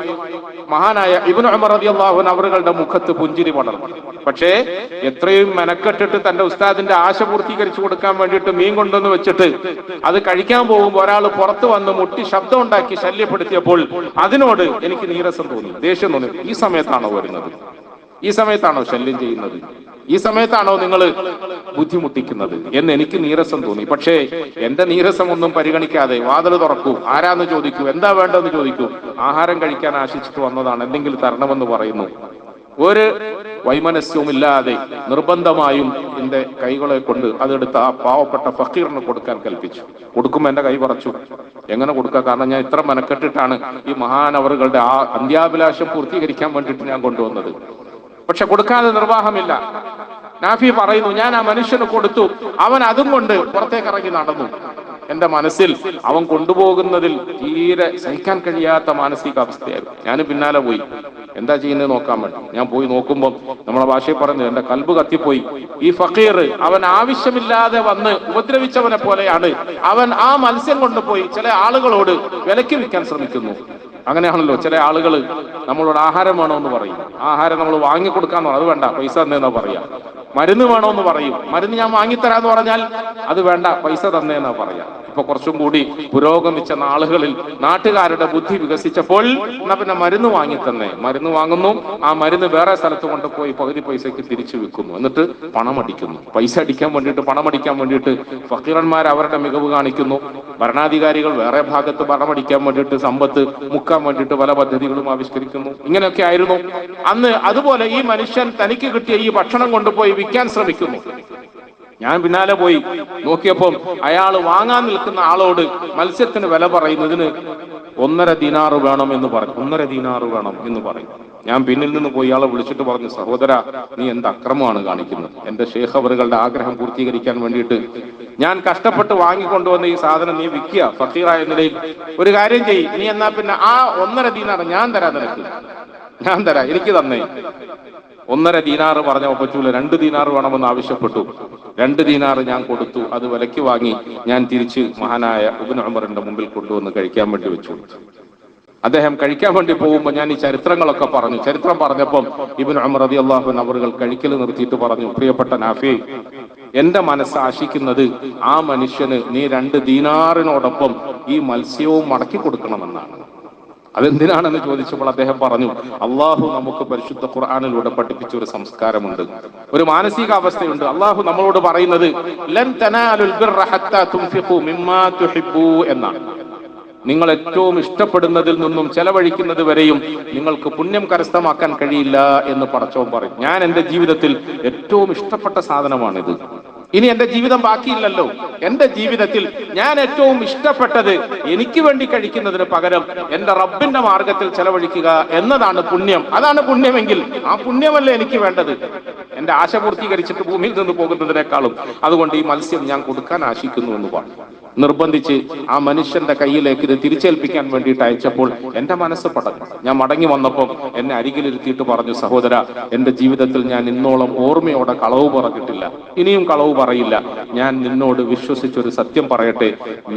മഹാനായ ഇബ്നു ഉമർ റളിയല്ലാഹു അൻഹു അവറുകളുടെ മുഖത്ത് പുഞ്ചിരി പടർന്നു. പക്ഷേ എത്രയും മെനക്കെട്ടിട്ട് തന്റെ ഉസ്താദിന്റെ ആശ പൂർത്തീകരിച്ചു കൊടുക്കാൻ വേണ്ടിയിട്ട് മീൻ കൊണ്ടുവന്ന് വെച്ചിട്ട് അത് കഴിക്കാൻ പോകുമ്പോൾ ഒരാൾ പുറത്ത് വന്ന് മുട്ടി ശബ്ദം ഉണ്ടാക്കി ശല്യപ്പെടുത്തിയപ്പോൾ അതിനോട് എനിക്ക് നീരസം തോന്നി ദേഷ്യം തോന്നി. ഈ സമയത്താണോ വരുന്നത്? ഈ സമയത്താണോ ശല്യം ചെയ്യുന്നത്? ഈ സമയത്താണോ നിങ്ങൾ ബുദ്ധിമുട്ടിക്കുന്നത്? എന്ന് എനിക്ക് നീരസം തോന്നി. പക്ഷേ എന്റെ നീരസം ഒന്നും പരിഗണിക്കാതെ വാതിൽ തുറക്കൂ ആരാന്ന് ചോദിക്കൂ എന്താ വേണ്ടെന്ന് ചോദിക്കൂ ആഹാരം കഴിക്കാൻ ആശിച്ചിട്ട് വന്നതാണ് എന്തെങ്കിലും തരണമെന്ന് പറയുന്നു. ഒരു വൈമനസ്യവും ഇല്ലാതെ നിർബന്ധമായും എന്റെ കൈകളെ കൊണ്ട് അതെടുത്ത് ആ പാവപ്പെട്ട ഫക്കീറിന് കൊടുക്കാൻ കൽപ്പിച്ചു. കൊടുക്കുമ്പോൾ എന്റെ കൈ പറച്ചു. എങ്ങനെ കൊടുക്കുക കാരണം ഞാൻ ഇത്ര മെനക്കെട്ടിട്ടാണ് ഈ മഹാനവറുകളുടെ ആ അന്ത്യാഭിലാഷം പൂർത്തീകരിക്കാൻ വേണ്ടിയിട്ട് ഞാൻ കൊണ്ടുവന്നത്. പക്ഷെ കൊടുക്കാതെ നിർവാഹമില്ല. നാഫി പറയുന്നു ഞാൻ ആ മനുഷ്യന് കൊടുത്തു. അവൻ അതും കൊണ്ട് പുറത്തേക്ക് ഇറങ്ങി നടന്നു. എന്റെ മനസ്സിൽ അവൻ കൊണ്ടുപോകുന്നതിൽ തീരെ സഹിക്കാൻ കഴിയാത്ത മാനസിക അവസ്ഥയായിരുന്നു. ഞാൻ പിന്നാലെ പോയി. എന്താ ചെയ്യുന്നത് നോക്കാൻ വേണ്ടി. ഞാൻ പോയി നോക്കുമ്പോൾ നമ്മളെ ഭാഷയിൽ പറഞ്ഞു എന്റെ കൽബ് കത്തിപ്പോയി. ഈ ഫക്കീർ അവൻ ആവശ്യമില്ലാതെ വന്ന് ഉപദ്രവിച്ചവനെ പോലെയാണ്. അവൻ ആ മത്സ്യം കൊണ്ടുപോയി ചില ആളുകളോട് വിലക്ക് വിൽക്കാൻ ശ്രമിക്കുന്നു. അങ്ങനെയാണല്ലോ ചില ആളുകൾ നമ്മളോട് ആഹാരം എന്ന് പറയും. ആഹാരം നമ്മൾ വാങ്ങിക്കൊടുക്കാന്ന് അത് വേണ്ട പൈസ തന്നേന്നാ പറയാ. മരുന്ന് വേണമെന്ന് പറയും. മരുന്ന് ഞാൻ വാങ്ങിത്തരാന്ന് പറഞ്ഞാൽ അത് വേണ്ട പൈസ തന്നേന്നാ പറയാ. ഇപ്പൊ കുറച്ചും കൂടി പുരോഗമിച്ച നാളുകളിൽ നാട്ടുകാരുടെ ബുദ്ധി വികസിച്ചപ്പോൾ എന്നാ പിന്നെ മരുന്ന് വാങ്ങിത്തന്നേ. മരുന്ന് വാങ്ങുന്നു ആ മരുന്ന് വേറെ സ്ഥലത്ത് കൊണ്ടുപോയി പകുതി പൈസക്ക് തിരിച്ചു വിൽക്കുന്നു. എന്നിട്ട് പണമടിക്കുന്നു. പൈസ അടിക്കാൻ വേണ്ടിയിട്ട് പണമടിക്കാൻ വേണ്ടിയിട്ട് ഫക്കീറന്മാർ അവരുടെ മികവ് കാണിക്കുന്നു. ഭരണാധികാരികൾ വേറെ ഭാഗത്ത് പണമടിക്കാൻ വേണ്ടിയിട്ട് സമ്പത്ത് മുക്കാൻ വേണ്ടിയിട്ട് പല പദ്ധതികളും ആവിഷ്കരിക്കുന്നു. ഇങ്ങനെയൊക്കെ ആയിരുന്നു. അന്ന് അതുപോലെ ഈ മനുഷ്യൻ തനിക്ക് കിട്ടിയ ഈ ഭക്ഷണം കൊണ്ടുപോയി വിൽക്കാൻ ശ്രമിക്കുന്നു. ഞാൻ പിന്നാലെ പോയി നോക്കിയപ്പം അയാൾ വാങ്ങാൻ നിൽക്കുന്ന ആളോട് മത്സ്യത്തിന് വില പറയുന്നതിന് ഒന്നര ദിനാറ് വേണം എന്ന് പറഞ്ഞു. ഒന്നര ദിനാറ് വേണം എന്ന് പറയും ഞാൻ പിന്നിൽ നിന്ന് പോയി ഇയാളെ വിളിച്ചിട്ട് പറഞ്ഞു സഹോദര നീ എന്ത് അക്രമമാണ് കാണിക്കുന്നത്? എന്റെ ഷേഖ് അവറുകളുടെ ആഗ്രഹം പൂർത്തീകരിക്കാൻ വേണ്ടിയിട്ട് ഞാൻ കഷ്ടപ്പെട്ട് വാങ്ങിക്കൊണ്ടുവന്ന ഈ സാധനം നീ വിൽക്കുക ഫക്കീറായ നിലയിൽ. ഒരു കാര്യം ചെയ്യ് നീ എന്നാ പിന്നെ ആ ഒന്നര ദിനാറ് ഞാൻ തരാം നിനക്ക്. ഞാൻ തരാ എനിക്ക് തന്നേ. ഒന്നര ദീനാറ് പറഞ്ഞ ഒപ്പച്ചൂല. രണ്ട് ദീനാറ് വേണമെന്ന് ആവശ്യപ്പെട്ടു. രണ്ട് ദീനാറ് ഞാൻ കൊടുത്തു. അത് വിലയ്ക്ക് വാങ്ങി ഞാൻ തിരിച്ച് മഹാനായ ഉബിൻ ഉമറിന്റെ മുമ്പിൽ കൊണ്ടുവന്ന് കഴിക്കാൻ വേണ്ടി വെച്ചു. അദ്ദേഹം കഴിക്കാൻ വേണ്ടി പോകുമ്പോൾ ഞാൻ ഈ ചരിത്രങ്ങളൊക്കെ പറഞ്ഞു. ചരിത്രം പറഞ്ഞപ്പം ഇബിൻ ഉമർ റതി അള്ളാഹുൻ അവറുകൾ കഴിക്കൽ നിർത്തിയിട്ട് പറഞ്ഞു പ്രിയപ്പെട്ട നാഫി എന്റെ മനസ്സ് ആശിക്കുന്നത് ആ മനുഷ്യന് നീ രണ്ട് ദീനാറിനോടൊപ്പം ഈ മത്സ്യവും മടക്കി കൊടുക്കണമെന്നാണ്. അതെന്തിനാണെന്ന് ചോദിച്ചപ്പോൾ അദ്ദേഹം പറഞ്ഞു അള്ളാഹു നമുക്ക് പരിശുദ്ധ ഖുർആാനിലൂടെ പഠിപ്പിച്ച ഒരു സംസ്കാരമുണ്ട്. ഒരു മാനസിക അവസ്ഥയുണ്ട് അള്ളാഹു നമ്മളോട് പറയുന്നത് എന്നാണ്. നിങ്ങൾ ഏറ്റവും ഇഷ്ടപ്പെടുന്നതിൽ നിന്നും ചെലവഴിക്കുന്നത് വരെയും നിങ്ങൾക്ക് പുണ്യം കരസ്ഥമാക്കാൻ കഴിയില്ല എന്ന് പടച്ചവൻ പറയും. ഞാൻ എന്റെ ജീവിതത്തിൽ ഏറ്റവും ഇഷ്ടപ്പെട്ട സാധനമാണിത്. ഇനി എന്റെ ജീവിതം ബാക്കിയില്ലല്ലോ. എന്റെ ജീവിതത്തിൽ ഞാൻ ഏറ്റവും ഇഷ്ടപ്പെട്ടത് എനിക്ക് വേണ്ടി കഴിക്കുന്നതിന് പകരം എന്റെ റബ്ബിന്റെ മാർഗത്തിൽ ചെലവഴിക്കുക എന്നതാണ് പുണ്യം. അതാണ് പുണ്യമെങ്കിൽ ആ പുണ്യമല്ലേ എനിക്ക് വേണ്ടത്. എന്റെ ആശ പൂർത്തീകരിച്ചിട്ട് ഭൂമിയിൽ നിന്ന് പോകുന്നതിനേക്കാളും അതുകൊണ്ട് ഈ മത്സ്യം ഞാൻ കൊടുക്കാൻ ആശിക്കുന്നു എന്ന് പറഞ്ഞു. നിർബന്ധിച്ച് ആ മനുഷ്യന്റെ കയ്യിലേക്ക് ഇത് തിരിച്ചേൽപ്പിക്കാൻ വേണ്ടിയിട്ട് അയച്ചപ്പോൾ എന്റെ മനസ്സ് പടഞ്ഞു ഞാൻ മടങ്ങി വന്നപ്പോൾ എന്നെ അരികിലിരുത്തിയിട്ട് പറഞ്ഞു സഹോദര എന്റെ ജീവിതത്തിൽ ഞാൻ ഇന്നോളം ഓർമ്മയോടെ കളവ് പറഞ്ഞിട്ടില്ല. ഇനിയും കളവ് പറയില്ല. ഞാൻ നിന്നോട് വിശ്വസിച്ചൊരു സത്യം പറയട്ടെ.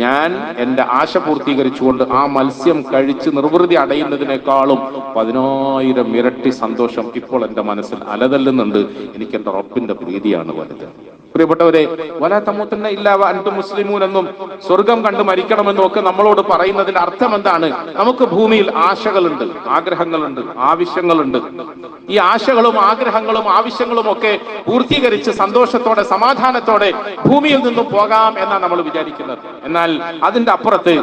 ഞാൻ എന്റെ ആശ പൂർത്തീകരിച്ചുകൊണ്ട് ആ മത്സ്യം കഴിച്ച് നിർവൃതി അടയുന്നതിനേക്കാളും പതിനായിരം ഇരട്ടി സന്തോഷം ഇപ്പോൾ എന്റെ മനസ്സിൽ അലതല്ലുന്നുണ്ട്. എനിക്ക് എന്റെ റബ്ബിന്റെ പ്രീതിയാണ് വലുത്. പ്രിയപ്പെട്ടവരെ വല തമുത്തന്ന ഇല്ലാവ അൻതു മുസ്ലിമൂൻ എന്നും സ്വർഗം കണ്ട് മരിക്കണമെന്നും ഒക്കെ നമ്മളോട് പറയുന്നതിന്റെ അർത്ഥം എന്താണ്? നമുക്ക് ഭൂമിയിൽ ആശകളുണ്ട് ആഗ്രഹങ്ങളുണ്ട് ആവശ്യങ്ങളുണ്ട്. ഈ ആശകളും ആഗ്രഹങ്ങളും ആവശ്യങ്ങളും ഒക്കെ പൂർത്തീകരിച്ച് സന്തോഷത്തോടെ സമാധാനത്തോടെ ഭൂമിയിൽ നിന്നും പോകാം എന്നാണ് നമ്മൾ വിചാരിക്കുന്നത്. എന്നാൽ അതിന്റെ അപ്പുറത്ത്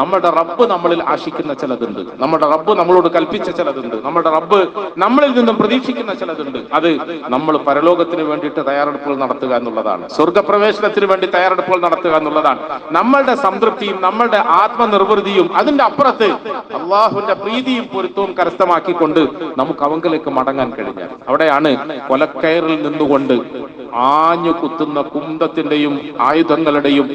നമ്മുടെ റബ്ബ് നമ്മളിൽ ആശിക്കുന്ന ചിലതുണ്ട്. നമ്മുടെ റബ്ബ് നമ്മളോട് കൽപ്പിച്ച ചിലതുണ്ട്. നമ്മുടെ റബ്ബ് നമ്മളിൽ നിന്നും പ്രതീക്ഷിക്കുന്ന ചിലതുണ്ട്. അത് നമ്മൾ പരലോകത്തിന് വേണ്ടിയിട്ട് തയ്യാറെടുപ്പുകൾ നടത്തുക എന്നുള്ളതാണ്. സ്വർഗപ്രവേശനത്തിന് വേണ്ടി തയ്യാറെടുപ്പുകൾ നടത്തുക എന്നുള്ളതാണ്. നമ്മളുടെ സംതൃപ്തിയും നമ്മളുടെ ആത്മനിർവൃതിയും അതിന്റെ അപ്പുറത്ത് അള്ളാഹുവിന്റെ പ്രീതിയും പൊരുത്തവും കരസ്ഥമാക്കിക്കൊണ്ട് നമുക്ക് അവങ്കിലേക്ക് മടങ്ങാൻ കഴിഞ്ഞാൽ. അവിടെയാണ് കൊലക്കയറിൽ നിന്നുകൊണ്ട് ആഞ്ഞു കുത്തുന്ന കുന്തത്തിന്റെയും ആയുധങ്ങളുടെയും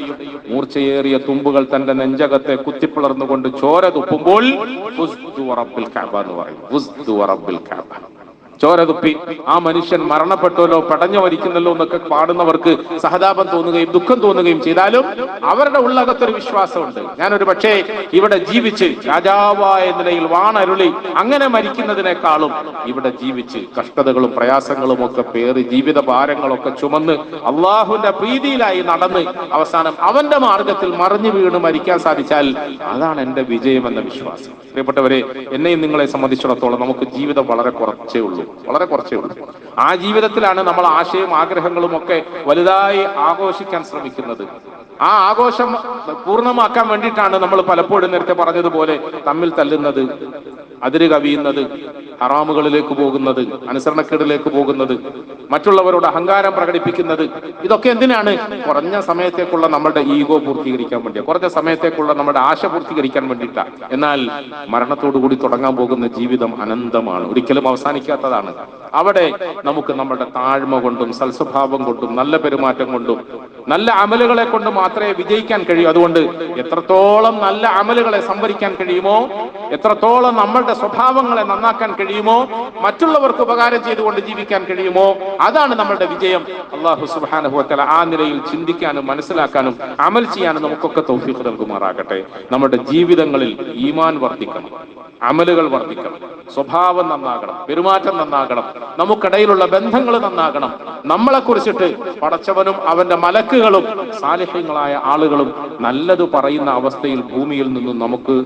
മൂർച്ചയേറിയ തുമ്പുകൾ തന്റെ നെഞ്ചകത്തെ കുത്തിപ്പിളർന്നുകൊണ്ട് ചോര തുപ്പുമ്പോൾ എന്ന് പറയും. ചോര തുപ്പി ആ മനുഷ്യൻ മരണപ്പെട്ടല്ലോ പടഞ്ഞു മരിക്കുന്നല്ലോ എന്നൊക്കെ പാടുന്നവർക്ക് സഹതാപം തോന്നുകയും ദുഃഖം തോന്നുകയും ചെയ്താലും അവരുടെ ഉള്ളകത്തൊരു വിശ്വാസമുണ്ട്. ഞാനൊരു പക്ഷേ ഇവിടെ ജീവിച്ച് രാജാവായ നിലയിൽ വാണരുളി അങ്ങനെ മരിക്കുന്നതിനേക്കാളും ഇവിടെ ജീവിച്ച് കഷ്ടതകളും പ്രയാസങ്ങളും ഒക്കെ പേറി ജീവിത ഭാരങ്ങളൊക്കെ ചുമന്ന് അള്ളാഹുവിന്റെ പ്രീതിയിലായി നടന്ന് അവസാനം അവന്റെ മാർഗത്തിൽ മറിഞ്ഞു വീണ് മരിക്കാൻ സാധിച്ചാൽ അതാണ് എന്റെ വിജയമെന്ന വിശ്വാസം. പ്രിയപ്പെട്ടവരെ എന്നെയും നിങ്ങളെ സംബന്ധിച്ചിടത്തോളം നമുക്ക് ജീവിതം വളരെ കുറച്ചേ ഉള്ളൂ. വളരെ കുറച്ചേ ഉള്ളൂ. ആ ജീവിതത്തിലാണ് നമ്മൾ ആശയവും ആഗ്രഹങ്ങളും ഒക്കെ വലുതായി ആഘോഷിക്കാൻ ശ്രമിക്കുന്നത്. ആ ആഘോഷം പൂർണമാക്കാൻ വേണ്ടിയിട്ടാണ് നമ്മൾ പലപ്പോഴും നേരത്തെ പറഞ്ഞതുപോലെ തമ്മിൽ തല്ലുന്നത് അതിര് കവിയുന്നത് ഹറാമുകളിലേക്ക് പോകുന്നത് അനുസരണക്കേടിലേക്ക് പോകുന്നത് മറ്റുള്ളവരോട് അഹങ്കാരം പ്രകടിപ്പിക്കുന്നത് ഇതൊക്കെ എന്തിനാണ്? കുറഞ്ഞ സമയത്തേക്കുള്ള നമ്മുടെ ഈഗോ പൂർത്തീകരിക്കാൻ വേണ്ടിയാ കുറഞ്ഞ സമയത്തേക്കുള്ള നമ്മുടെ ആശ പൂർത്തീകരിക്കാൻ വേണ്ടിയിട്ടാണ് എന്നാൽ മരണത്തോടു കൂടി തുടങ്ങാൻ പോകുന്ന ജീവിതം അനന്തമാണ് ഒരിക്കലും അവസാനിക്കാത്തതാണ്. അവിടെ നമുക്ക് നമ്മുടെ താഴ്മ കൊണ്ടും സൽസ്വഭാവം കൊണ്ടും നല്ല പെരുമാറ്റം കൊണ്ടും നല്ല അമലുകളെ കൊണ്ട് മാത്രമേ വിജയിക്കാൻ കഴിയൂ. അതുകൊണ്ട് എത്രത്തോളം നല്ല അമലുകളെ സംഭരിക്കാൻ കഴിയുമോ എത്രത്തോളം നമ്മളുടെ സ്വഭാവങ്ങളെ നന്നാക്കാൻ കഴിയുമോ മറ്റുള്ളവർക്ക് ഉപകാരം ചെയ്തുകൊണ്ട് ജീവിക്കാൻ കഴിയുമോ അതാണ് നമ്മളുടെ വിജയം. അള്ളാഹു സുബാനുഭവത്തല ആ നിലയിൽ ചിന്തിക്കാനും മനസ്സിലാക്കാനും അമൽ ചെയ്യാനും നമുക്കൊക്കെ തൗഫീഖ് നൽകുമാറാകട്ടെ. നമ്മുടെ ജീവിതങ്ങളിൽ ഈമാൻ വർദ്ധിക്കണം അമലുകൾ വർദ്ധിക്കണം സ്വഭാവം നന്നാകണം പെരുമാറ്റം നന്നാകണം നമുക്കിടയിലുള്ള ബന്ധങ്ങൾ നന്നാകണം. നമ്മളെ കുറിച്ചിട്ട് പടച്ചവനും അവന്റെ മലക്കുകളും ആളുകളും നല്ലത് പറയുന്ന അവസ്ഥയിൽ ഭൂമിയിൽ നിന്നും നമുക്ക്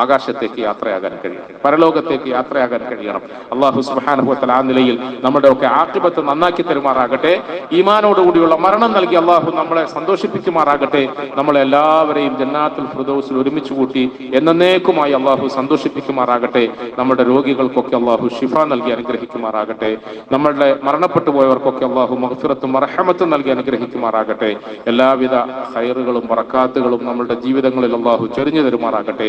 ആകാശത്തേക്ക് യാത്രയാകാൻ കഴിയണം പരലോകത്തേക്ക് യാത്രയാകാൻ കഴിയണം. അള്ളാഹു സുബാനുഭവത്തിൽ ആ നിലയിൽ നമ്മുടെ ഒക്കെ ആക്ഷിപത്ത് നന്നാക്കി തരുമാറാകട്ടെ. ഈമാനോടുകൂടിയുള്ള മരണം നൽകി അള്ളാഹു നമ്മളെ സന്തോഷിപ്പിക്കുമാറാകട്ടെ. നമ്മളെ എല്ലാവരെയും ജന്നാത്തുൽ ഫിർദൗസിൽ ഒരുമിച്ച് കൂട്ടി എന്നേക്കുമായി അള്ളാഹു സന്തോഷിപ്പിക്കുമാറാകട്ടെ. നമ്മുടെ രോഗികൾക്കൊക്കെ അള്ളാഹു ഷിഫ നൽകി അനുഗ്രഹിക്കുമാറാകട്ടെ. നമ്മളുടെ മരണപ്പെട്ടു പോയവർക്കൊക്കെ അള്ളാഹു മഹഫിറത്തും മറഹമത്തും നൽകി അനുഗ്രഹിക്കുമാറാകട്ടെ. എല്ലാവിധ ഹൈറുകളും പറക്കാത്തുകളും നമ്മളുടെ ജീവിതങ്ങളിൽ അള്ളാഹു ചൊരിഞ്ഞു തരുമാറാകട്ടെ.